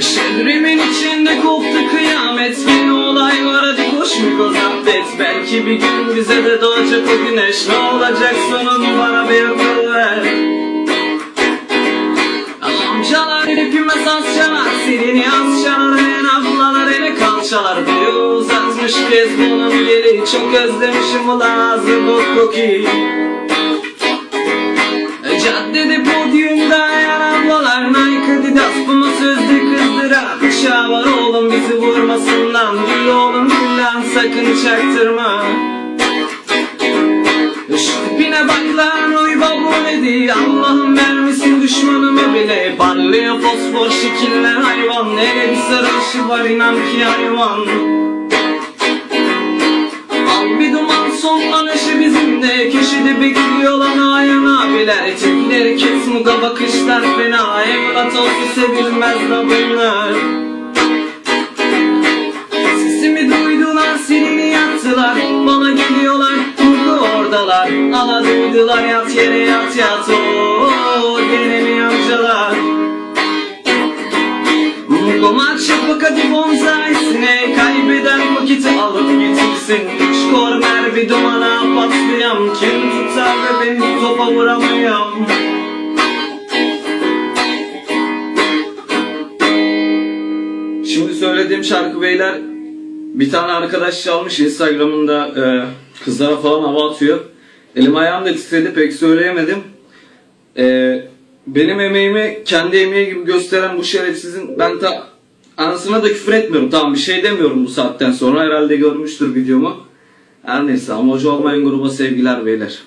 Şehrimin içinde koptu kıyamet. Yeni olay var hadi koş mikoz atlet Belki bir gün bize de doğacak o güneş. Ne olacak sonunu bana bir akıl ver Amcalar hepimiz az çalar. Silini az çalar En ablalar ele kalçalar. Biri uzatmış kez bunu bir yeri Çok özlemişim ulan ağzı bok kokuyu Bıçağı var oğlum bizi vurmasından. Gül oğlum gül lan sakın çaktırma. Tipine bak lan oy babu dedi Allah'ın vermesin düşmanıma bile. Parlıyor fosfor şekiller hayvan. Hele bir sarışı var inan ki hayvan. Al bir duman son anışı bizimde Köşede bekliyor lan ayan abiler. Tipleri kes muga bakışlar fena. Evlat olsa sevilmez la bunlar Sesimi duydular silini yaktılar. Bana geliyorlar mutlu oradalar. Ala duydular yat yere yat yat. Oo gene mi amcalar? Domaç yapık hadi bonzaisine Kaybeden vakiti alıp getirsin. Üç korner bir dumana patlayam Kim tutar ve beni topa vuramıyorum Şimdi söylediğim şarkı beyler bir tane arkadaş çalmış Instagram'ında e, kızlara falan hava atıyor. Elim ayağım da titredi pek söyleyemedim. E, benim emeğimi kendi emeği gibi gösteren bu şerefsizin ben ta anasına da küfür etmiyorum. Tamam bir şey demiyorum bu saatten sonra herhalde görmüştür videomu. Her neyse amacı olmayan gruba sevgiler beyler.